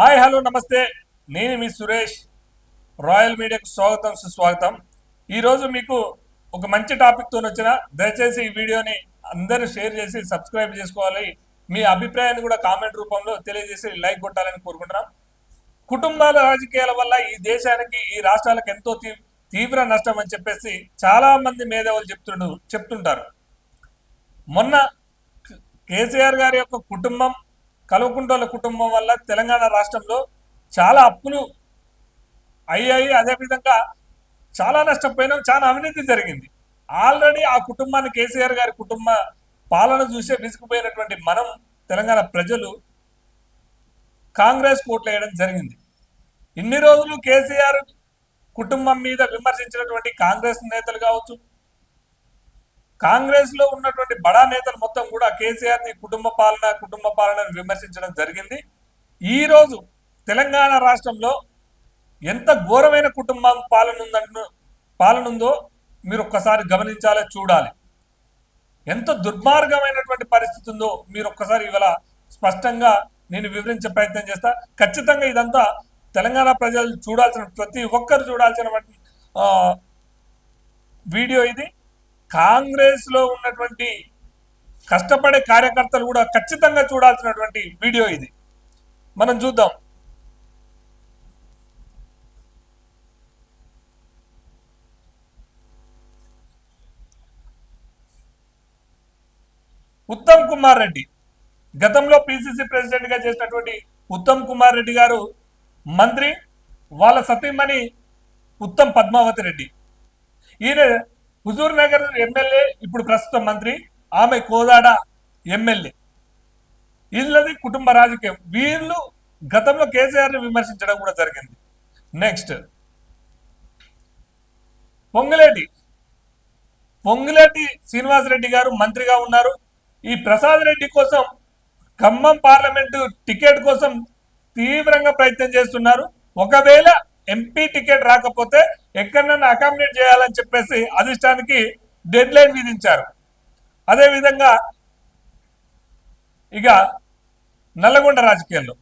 Hi hello నమస్తే. నేను మీ Suresh. Royal మీడియాకు స్వాగతం సుస్వాగతం. ఈరోజు మీకు ఒక మంచి టాపిక్తో వచ్చిన దయచేసి ఈ వీడియోని అందరూ షేర్ చేసి సబ్స్క్రైబ్ చేసుకోవాలి. మీ అభిప్రాయాన్ని కూడా కామెంట్ రూపంలో తెలియజేసి లైక్ కొట్టాలని కోరుకుంటున్నాం. కుటుంబాల రాజకీయాల వల్ల ఈ దేశానికి ఈ రాష్ట్రాలకు ఎంతో తీవ్ర నష్టం అని చెప్పేసి చాలా మంది మేధావులు చెప్తుండు చెప్తుంటారు. మొన్న కేసీఆర్ గారి యొక్క కుటుంబం కల్వకుంట్ల కుటుంబం వల్ల తెలంగాణ రాష్ట్రంలో చాలా అప్పులు అయ్యాయి. అదేవిధంగా చాలా నష్టపోయినాం చాలా అవినీతి జరిగింది. ఆల్రెడీ ఆ కుటుంబాన్ని కేసీఆర్ గారి కుటుంబ పాలన చూసే విసుకుపోయినటువంటి మనం తెలంగాణ ప్రజలు కాంగ్రెస్ ఓట్లు వేయడం జరిగింది. ఇన్ని రోజులు కేసీఆర్ కుటుంబం మీద విమర్శించినటువంటి కాంగ్రెస్ నేతలు కావచ్చు కాంగ్రెస్లో ఉన్నటువంటి బడా నేతలు మొత్తం కూడా కేసీఆర్ని కుటుంబ పాలన కుటుంబ పాలనను విమర్శించడం జరిగింది. ఈ రోజు తెలంగాణ రాష్ట్రంలో ఎంత ఘోరమైన కుటుంబం పాలన ఉందంటు పాలనుందో మీరు ఒక్కసారి గమనించాలి చూడాలి. ఎంత దుర్మార్గమైనటువంటి పరిస్థితి ఉందో మీరు ఒక్కసారి ఇవాళ స్పష్టంగా నేను వివరించే ప్రయత్నం చేస్తా. ఖచ్చితంగా ఇదంతా తెలంగాణ ప్రజలు చూడాల్సిన ప్రతి ఒక్కరు చూడాల్సిన వీడియో ఇది. కాంగ్రెస్లో ఉన్నటువంటి కష్టపడే కార్యకర్తలు కూడా ఖచ్చితంగా చూడాల్సినటువంటి వీడియో ఇది. మనం చూద్దాం. ఉత్తమ్ కుమార్ రెడ్డి. గతంలో పిసిసి ప్రెసిడెంట్గా చేసినటువంటి ఉత్తమ్ కుమార్ రెడ్డి గారు మంత్రి వాళ్ళ సతీమణి ఉత్తమ్ పద్మావతి రెడ్డి. ఈయన హుజూర్ నగర్ ఎమ్మెల్యే ఇప్పుడు ప్రస్తుతం మంత్రి ఆమె కోదాడ ఎమ్మెల్యే. వీళ్ళది కుటుంబ రాజకీయం. వీళ్ళు గతంలో కేసీఆర్ని విమర్శించడం కూడా జరిగింది. నెక్స్ట్ పొంగులేటి. పొంగులేటి శ్రీనివాసరెడ్డి గారు మంత్రిగా ఉన్నారు. ఈ ప్రసాద్ రెడ్డి కోసం ఖమ్మం పార్లమెంటు టికెట్ కోసం తీవ్రంగా ప్రయత్నం చేస్తున్నారు. ఒకవేళ ఎంపీ టికెట్ రాకపోతే ఎక్కడన్నా అకామిడేట్ చేయాలని చెప్పేసి అధిష్టానికి డెడ్ లైన్ విధించారు అదేవిధంగా ఇక నల్లగొండ రాజకీయాల్లో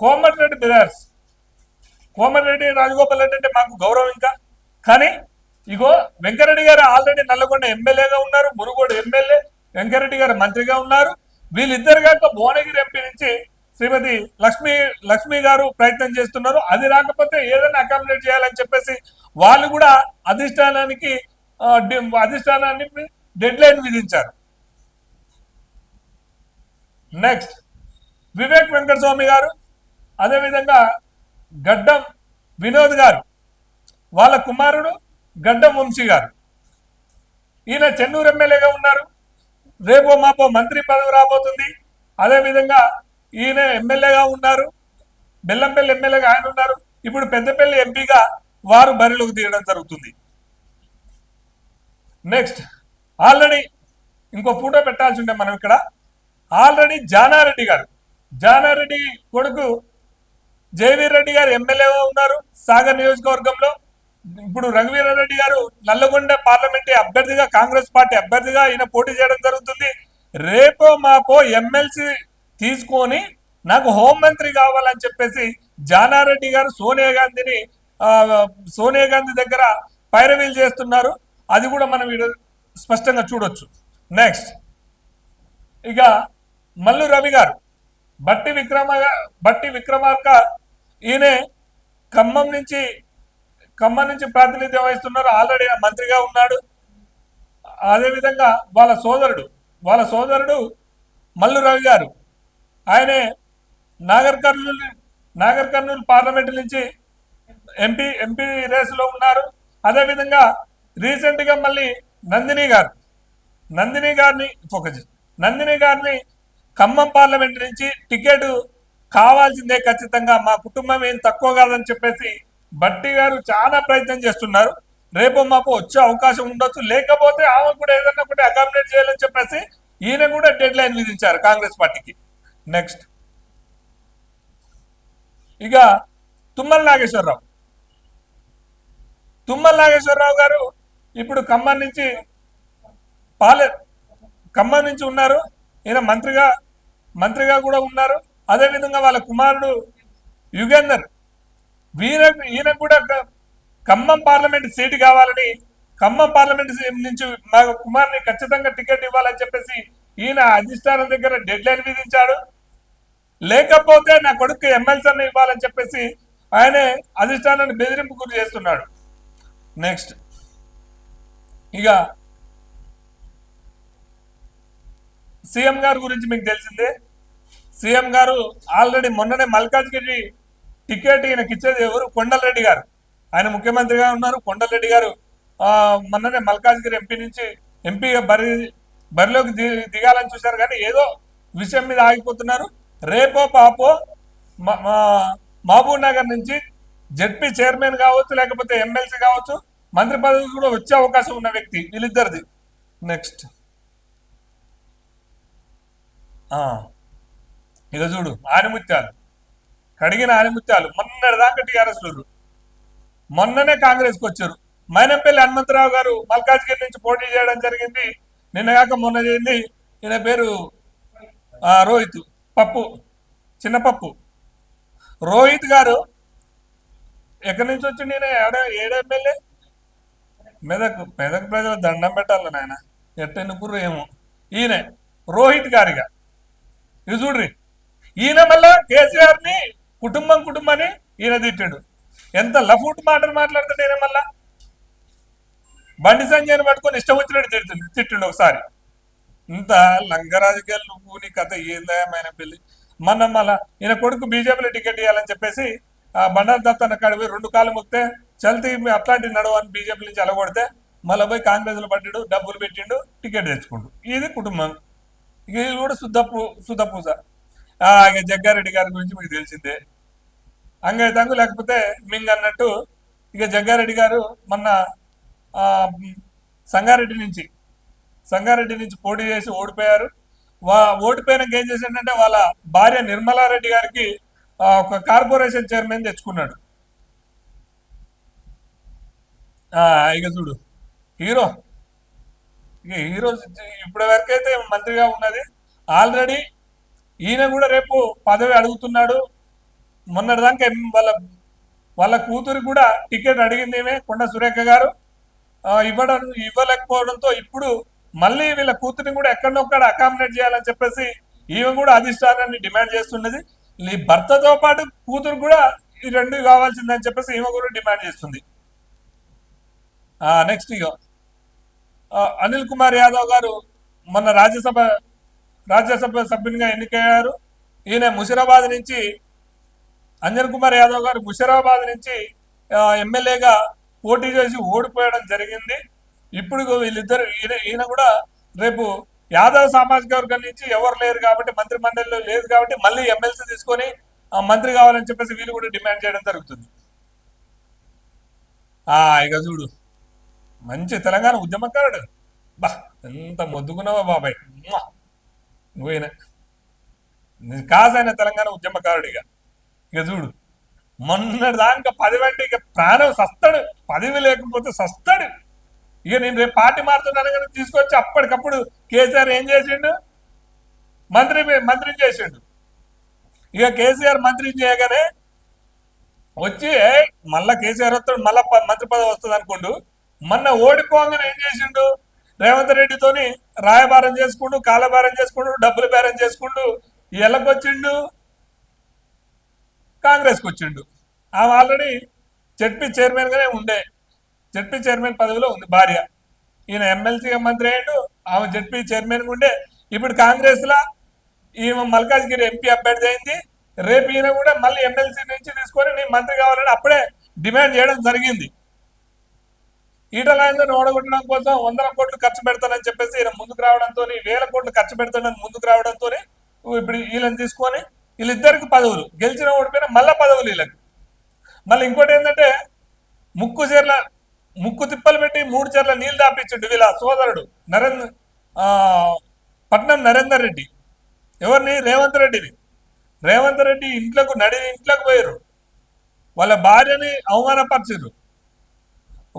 కోమటిరెడ్డి బిరార్స్ కోమటిరెడ్డి రాజగోపాల్ రెడ్డి అంటే మాకు గౌరవం ఇంకా. కానీ ఇగో వెంకరెడ్డి గారు ఆల్రెడీ నల్లగొండ ఎమ్మెల్యేగా ఉన్నారు మురుగోడు ఎమ్మెల్యే వెంకరెడ్డి గారు మంత్రిగా ఉన్నారు. వీళ్ళిద్దరు కాక భువనగిరి ఎంపీ నుంచి శ్రీమతి లక్ష్మి లక్ష్మి గారు ప్రయత్నం చేస్తున్నారు. అది రాకపోతే ఏదైనా అకామిడేట్ చేయాలని చెప్పేసి వాళ్ళు కూడా అధిష్టానానికి అధిష్టానాన్ని డెడ్ లైన్ విధించారు. నెక్స్ట్ వివేక్ వెంకటస్వామి గారు అదేవిధంగా గడ్డం వినోద్ గారు వాళ్ళ కుమారుడు గడ్డం వంశీ గారు. ఈయన చెన్నూరు ఎమ్మెల్యేగా ఉన్నారు. రేపో మాపో మంత్రి పదవి రాబోతుంది. అదేవిధంగా ఈయన ఎమ్మెల్యేగా ఉన్నారు. బెల్లంపల్లి ఎమ్మెల్యేగా ఆయన ఉన్నారు. ఇప్పుడు పెద్దపల్లి ఎంపీగా వారు బరిలోకి తీయడం జరుగుతుంది. నెక్స్ట్ ఆల్రెడీ ఇంకో ఫోటో పెట్టాల్సి ఉండే మనం ఇక్కడ. ఆల్రెడీ జానారెడ్డి గారు జానారెడ్డి కొడుకు జయవీర్ రెడ్డి గారు ఎమ్మెల్యేగా ఉన్నారు సాగర్ నియోజకవర్గంలో. ఇప్పుడు రఘువీరారెడ్డి గారు నల్లగొండ పార్లమెంట్ అభ్యర్థిగా కాంగ్రెస్ పార్టీ అభ్యర్థిగా ఈయన పోటీ చేయడం జరుగుతుంది. రేపో మాపో ఎమ్మెల్సీ తీసుకొని నాకు హోంమంత్రి కావాలని చెప్పేసి జానారెడ్డి గారు సోనియా గాంధీని సోనియా గాంధీ దగ్గర పైరవీలు చేస్తున్నారు. అది కూడా మనం ఈడ స్పష్టంగా చూడొచ్చు. నెక్స్ట్ ఇక మల్లు రవి గారు బట్టి విక్రమ బట్టి విక్రమార్క ఈయనే ఖమ్మం నుంచి ఖమ్మం నుంచి ప్రాతినిధ్యం వహిస్తున్నారు. ఆల్రెడీ మంత్రిగా ఉన్నాడు. అదేవిధంగా వాళ్ళ సోదరుడు వాళ్ళ సోదరుడు మల్లు రవి గారు. ఆయనే నాగర్ కర్నూలు నాగర్ కర్నూలు పార్లమెంట్ నుంచి ఎంపీ ఎంపీ రేసులో ఉన్నారు. అదేవిధంగా రీసెంట్గా మళ్ళీ నందిని గారు నందిని గారిని ఫోకస్ నందిని గారిని ఖమ్మం పార్లమెంట్ నుంచి టికెట్ కావాల్సిందే ఖచ్చితంగా. మా కుటుంబం ఏం తక్కువ కాదని చెప్పేసి బట్టి గారు చాలా ప్రయత్నం చేస్తున్నారు. రేపు మాపు వచ్చే అవకాశం ఉండొచ్చు. లేకపోతే ఆమె కూడా ఏదన్నా ఒకటి అకామిడేట్ చేయాలని చెప్పేసి ఈయన కూడా డెడ్ లైన్ విధించారు కాంగ్రెస్ పార్టీకి. నెక్స్ట్ ఇక తుమ్మల నాగేశ్వరరావు. తుమ్మల నాగేశ్వరరావు గారు ఇప్పుడు ఖమ్మం నుంచి పాలె ఖమ్మం నుంచి ఉన్నారు. ఈయన మంత్రిగా మంత్రిగా కూడా ఉన్నారు. అదేవిధంగా వాళ్ళ కుమారుడు యుగేందర్. వీర ఈయన కూడా ఖమ్మం పార్లమెంట్ సీటు కావాలని ఖమ్మం పార్లమెంట్ నుంచి మా కుమార్ని ఖచ్చితంగా టికెట్ ఇవ్వాలని చెప్పేసి ఈయన అధిష్టానం దగ్గర డెడ్ లైన్ విధించాడు. లేకపోతే నా కొడుకు ఎమ్మెల్సీని ఇవ్వాలని చెప్పేసి ఆయనే అధిష్టానాన్ని బెదిరింపు గురి చేస్తున్నాడు. నెక్స్ట్ ఇక సీఎం గారి గురించి మీకు తెలిసిందే. సీఎం గారు ఆల్రెడీ మొన్ననే మల్కాజ్గిరి టికెట్ ఈయనకి ఇచ్చేది ఎవరు? కొండలరెడ్డి గారు. ఆయన ముఖ్యమంత్రిగా ఉన్నారు. కొండలరెడ్డి గారు మొన్ననే మల్కాజ్గిరి ఎంపీ నుంచి ఎంపీగా బరి బరిలోకి దిగాలని చూశారు. కానీ ఏదో విషయం మీద ఆగిపోతున్నారు. రేపో పాపో మహబూబ్ నగర్ నుంచి జడ్పీ చైర్మన్ కావచ్చు లేకపోతే ఎమ్మెల్సీ కావచ్చు మంత్రి పదవి కూడా వచ్చే అవకాశం ఉన్న వ్యక్తి వీళ్ళిద్దరిది. నెక్స్ట్ ఇక చూడు ఆనిముత్యాలు. కడిగిన ఆనిముత్యాలు. మొన్నటి దాకా టీఆర్ఎస్ మొన్ననే కాంగ్రెస్కి వచ్చారు. మైనంపల్లి హనుమంతరావు గారు మల్కాజ్గిరి నుంచి పోటీ చేయడం జరిగింది. నిన్న కాక మొన్న చేయండి ఈయన పేరు రోహిత్. పప్పు చిన్న పప్పు. రోహిత్ గారు ఎక్కడి నుంచి వచ్చి నేను ఏడ ఏడెమ్మెల్యే మెదక్ మెదక్ ప్రజలు దండం పెట్టాలి నాయన. ఎట్ట ఎన్నుకుర్రు ఏమో. ఈయన రోహిత్ గారిగా. ఇది చూడ్రి. ఈయన మళ్ళా కేసీఆర్ని కుటుంబం కుటుంబాన్ని ఈయన తిట్టాడు. ఎంత లఫూట్ మాటలు మాట్లాడుతాడు ఈయన మళ్ళా? బండి సంజయ్ని పట్టుకొని ఇష్టం వచ్చినట్టు తిట్టు తిట్టిండు ఒకసారి. ఇంత లంగ రాజకీయాలు నువ్వు నీ కథ ఏందయమైన పెళ్ళి మొన్న మళ్ళా ఈయన కొడుకు బీజేపీలో టికెట్ ఇవ్వాలని చెప్పేసి ఆ బండారు దత్త కాడిపోయి రెండు కాలు మొక్తే చల్తి అట్లాంటి నడవని బీజేపీ నుంచి అలగొడితే మళ్ళీ పోయి కాంగ్రెస్లో డబ్బులు పెట్టిండు టికెట్ తెచ్చుకుండు. ఇది కుటుంబం. ఇది కూడా శుద్ధ పూ శుద్ధ పూజ. ఆ, ఇక జగ్గారెడ్డి గారి గురించి మీకు తెలిసిందే. అంగై తంగు లేకపోతే మింగ్ అన్నట్టు ఇక జగ్గారెడ్డి గారు మొన్న సంగారెడ్డి నుంచి సంగారెడ్డి నుంచి పోటీ చేసి ఓడిపోయారు. వా ఓడిపోయినాక ఏం చేశాడంటే వాళ్ళ భార్య నిర్మలారెడ్డి గారికి ఒక కార్పొరేషన్ చైర్మన్ తెచ్చుకున్నాడు. ఇక చూడు హీరో. ఇక హీరో ఇప్పటి వరకైతే మంత్రిగా ఉన్నది. ఆల్రెడీ ఈయన కూడా రేపు పదవి అడుగుతున్నాడు. మొన్నటిదాకా వాళ్ళ వాళ్ళ కూతురు కూడా టికెట్ అడిగింది ఏమే కొండ సురేఖ గారు. ఇవ్వడం ఇవ్వలేకపోవడంతో ఇప్పుడు మళ్ళీ వీళ్ళ కూతురిని కూడా ఎక్కడనొక్కడ అకామిడేట్ చేయాలని చెప్పేసి ఈమె కూడా అధిష్టానాన్ని డిమాండ్ చేస్తున్నది. ఈ భర్తతో పాటు కూతురు కూడా ఈ రెండు కావాల్సిందని చెప్పేసి ఈమె కూడా డిమాండ్ చేస్తుంది. నెక్స్ట్ ఇక అనిల్ కుమార్ యాదవ్ గారు మొన్న రాజ్యసభ రాజ్యసభ సభ్యునిగా ఎన్నికయ్యారు. ఈయన ముషిరాబాద్ నుంచి అంజన్ కుమార్ యాదవ్ గారు ముషిరాబాద్ నుంచి ఎమ్మెల్యేగా పోటీ చేసి ఓడిపోయడం జరిగింది. ఇప్పుడు వీళ్ళిద్దరు ఈయన ఈయన కూడా రేపు యాదవ్ సామాజిక వర్గం నుంచి ఎవరు లేరు కాబట్టి మంత్రి మండలిలో లేదు కాబట్టి మళ్ళీ ఎమ్మెల్సీ తీసుకొని ఆ, మంత్రి కావాలని చెప్పేసి వీళ్ళు కూడా డిమాండ్ చేయడం జరుగుతుంది. ఆ ఇక చూడు. మంచి తెలంగాణ ఉద్యమకారుడు. బా ఎంత మొద్దుకున్నావా బాబాయ్. మ్మా. కాసైన తెలంగాణ ఉద్యమకారుడు ఇక. ఇక చూడు. మొన్నటి దానికి పదివంటే ఇక ప్రాణం సస్తాడు. పదవి లేకపోతే సస్తాడు. ఇక నేను రేపు పార్టీ మారుతున్నాను కానీ తీసుకొచ్చి అప్పటికప్పుడు కేసీఆర్ ఏం చేసిండు? మంత్రి మంత్రి చేసిండు. ఇక కేసీఆర్ మంత్రి చేయగానే వచ్చి "ఏ, మళ్ళా కేసీఆర్ వస్తాడు మళ్ళా మంత్రి పదవి వస్తుంది అనుకోండు. మొన్న ఓడిపోగానే ఏం చేసిండు? రేవంత్ రెడ్డితోని రాయబారం చేసుకుంటూ కాలబారం చేసుకుంటూ డబ్బులు బేరం చేసుకుంటూ ఎలాగొచ్చిండు కాంగ్రెస్కి వచ్చిండు. ఆమె ఆల్రెడీ జడ్పీ చైర్మన్ గానే ఉండే. జడ్పీ చైర్మన్ పదవిలో ఉంది భార్య. ఈయన ఎమ్మెల్సీగా మంత్రి అయ్యాడు ఆమె జడ్పీ చైర్మన్ ఉండే ఇప్పుడు కాంగ్రెస్లో ఈమె మల్కాజ్గిరి ఎంపీ అభ్యర్థి అయింది. రేపు ఈయన కూడా మళ్ళీ ఎమ్మెల్సీ నుంచి తీసుకొని నేను మంత్రి కావాలని అప్పుడే డిమాండ్ చేయడం జరిగింది. ఈటలాందరిని ఓడగొట్టడం కోసం వందల కోట్లు ఖర్చు పెడతానని చెప్పేసి ఈయన ముందుకు రావడంతో వేల కోట్లు ఖర్చు పెడతానని ముందుకు రావడంతో ఇప్పుడు వీళ్ళని తీసుకొని వీళ్ళిద్దరికి పదవులు గెలిచిన ఓడిపోయిన మళ్ళా పదవులు వీళ్ళకి. మళ్ళీ ఇంకోటి ఏంటంటే ముక్కు చీరల ముక్కు తిప్పలు పెట్టి మూడు చెర్ల నీళ్ళు తాపించిండు వీళ్ళ సోదరుడు నరేంద్ర పట్నం నరేందర్ రెడ్డి. ఎవరిని? రేవంత్ రెడ్డిని. రేవంత్ రెడ్డి ఇంట్లోకి నడి ఇంట్లోకి పోయారు వాళ్ళ భార్యని అవమానపరిచారు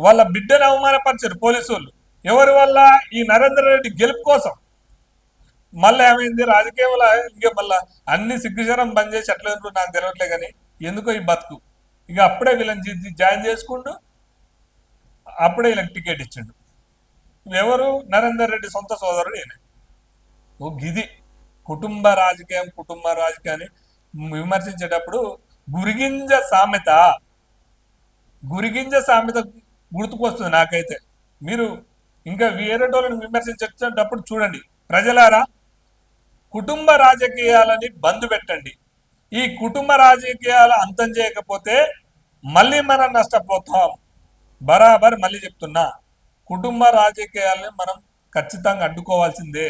వాళ్ళ బిడ్డని అవమానపరిచారు పోలీసు వాళ్ళు ఎవరి వల్ల ఈ నరేంద్ర రెడ్డి గెలుపు కోసం? మళ్ళీ ఏమైంది? రాజకీయం వల్ల? ఇంకే మళ్ళా అన్ని సిగ్గుచరం బంద్ చేసి ఎట్లా నాకు తెలియట్లే కానీ ఎందుకో ఈ బతుకు. ఇక అప్పుడే వీళ్ళని జాయిన్ చేసుకుంటూ అప్పుడే వీళ్ళకి టికెట్ ఇచ్చిండు. ఎవరు? నరేందర్ రెడ్డి సొంత సోదరుడు ఈయన. ఓ గిది. కుటుంబ రాజకీయం కుటుంబ రాజకీయాన్ని విమర్శించేటప్పుడు గురిగింజ సామెత గురిగింజ సామెత గుర్తుకొస్తుంది నాకైతే. మీరు ఇంకా వేరేటోళ్ళని విమర్శించేటప్పుడు చూడండి. ప్రజలారా కుటుంబ రాజకీయాలని బంద్ పెట్టండి. ఈ కుటుంబ రాజకీయాలు అంతం చేయకపోతే మళ్ళీ మనం నష్టపోతాం. బరాబర్ మళ్ళీ చెప్తున్నా కుటుంబ రాజకీయాలని మనం ఖచ్చితంగా అడ్డుకోవాల్సిందే.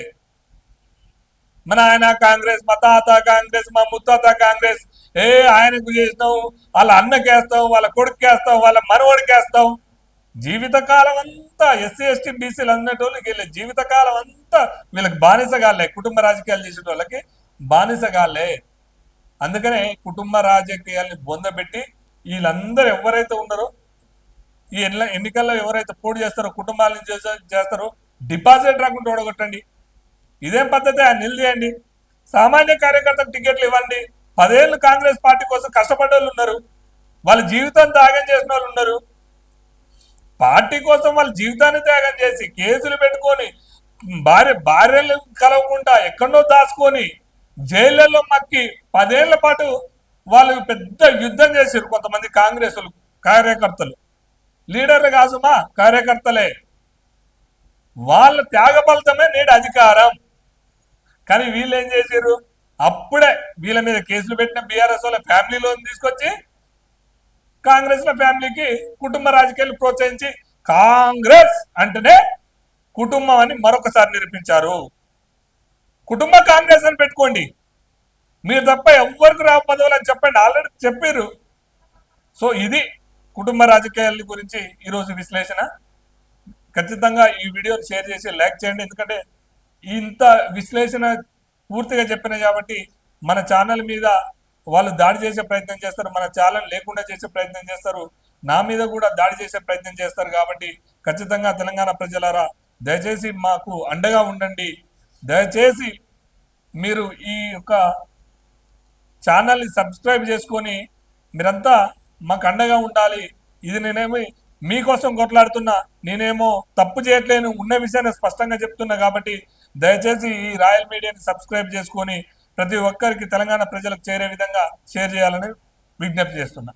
మన ఆయన కాంగ్రెస్ మా తాత కాంగ్రెస్ మా ముత్తాత కాంగ్రెస్ ఏ ఆయనకు చేసినావు వాళ్ళ అన్నకేస్తావు వాళ్ళ కొడుకేస్తావు వాళ్ళ మనవడికేస్తావు. జీవితకాలం అంతా ఎస్సీ ఎస్టీ బీసీలు అన్నటోళ్ళకి వీళ్ళ జీవితకాలం అంతా వీళ్ళకి బానిసగాళ్ళే కుటుంబ రాజకీయాలు చేసే వాళ్ళకి బానిసగాళ్ళే. అందుకనే కుటుంబ రాజకీయాల్ని బొందబెట్టి వీళ్ళందరూ ఎవరైతే ఉన్నారో ఈ ఎన్ల ఎన్నికల్లో ఎవరైతే పోటీ చేస్తారో కుటుంబాల చేసే- చేస్తారో డిపాజిట్ రాకుండా ఓడగొట్టండి. ఇదేం పద్ధతి? ఆయన నిలిదేయండి. సామాన్య కార్యకర్తకు టికెట్లు ఇవ్వండి. పదేళ్ళు కాంగ్రెస్ పార్టీ కోసం కష్టపడే వాళ్ళు ఉన్నారు. వాళ్ళ జీవితం త్యాగం చేసిన వాళ్ళు ఉన్నారు. పార్టీ కోసం వాళ్ళ జీవితాన్ని త్యాగం చేసి కేసులు పెట్టుకొని భార్య భార్యలు కలవకుండా ఎక్కడో దాచుకొని జైళ్ళలో మక్కి పదేళ్ళ పాటు వాళ్ళు పెద్ద యుద్ధం చేశారు కొంతమంది కాంగ్రెస్ కార్యకర్తలు. లీడర్లు కాసుమా కార్యకర్తలే. వాళ్ళ త్యాగ ఫలితమే నేడు అధికారం. కానీ వీళ్ళు ఏం చేశారు అప్పుడే వీళ్ళ మీద కేసులు పెట్టిన బీఆర్ఎస్ వాళ్ళ ఫ్యామిలీలో తీసుకొచ్చి కాంగ్రెస్లో ఫ్యామిలీకి కుటుంబ రాజకీయాలు ప్రోత్సహించి కాంగ్రెస్ అంటేనే కుటుంబం అని మరొకసారి నిరూపించారు. కుటుంబ కాంగ్రెస్ అని పెట్టుకోండి. మీరు తప్ప ఎవ్వరికి రావు పదవులు అని చెప్పండి. ఆల్రెడీ చెప్పారు సో ఇది కుటుంబ రాజకీయాల గురించి ఈరోజు విశ్లేషణ. ఖచ్చితంగా ఈ వీడియోని షేర్ చేసి లైక్ చేయండి. ఎందుకంటే ఇంత విశ్లేషణ పూర్తిగా చెప్పినాయి కాబట్టి మన ఛానల్ మీద వాళ్ళు దాడి చేసే ప్రయత్నం చేస్తారు. మన ఛానల్ లేకుండా చేసే ప్రయత్నం చేస్తారు. నా మీద కూడా దాడి చేసే ప్రయత్నం చేస్తారు కాబట్టి ఖచ్చితంగా తెలంగాణ ప్రజలారా దయచేసి మాకు అండగా ఉండండి. దయచేసి మీరు ఈ యొక్క ఛానల్ని సబ్స్క్రైబ్ చేసుకొని మీరంతా మాకు అండగా ఉండాలి. ఇది నేనేమి మీకోసం కొట్లాడుతున్నా నేనేమో తప్పు చేయట్లేను ఉన్న విషయాన్ని స్పష్టంగా చెప్తున్నా కాబట్టి దయచేసి ఈ రాయల్ మీడియాని సబ్స్క్రైబ్ చేసుకొని ప్రతి ఒక్కరికి తెలంగాణ ప్రజలకు చేరే విధంగా షేర్ చేయాలని విజ్ఞప్తి చేస్తున్నా.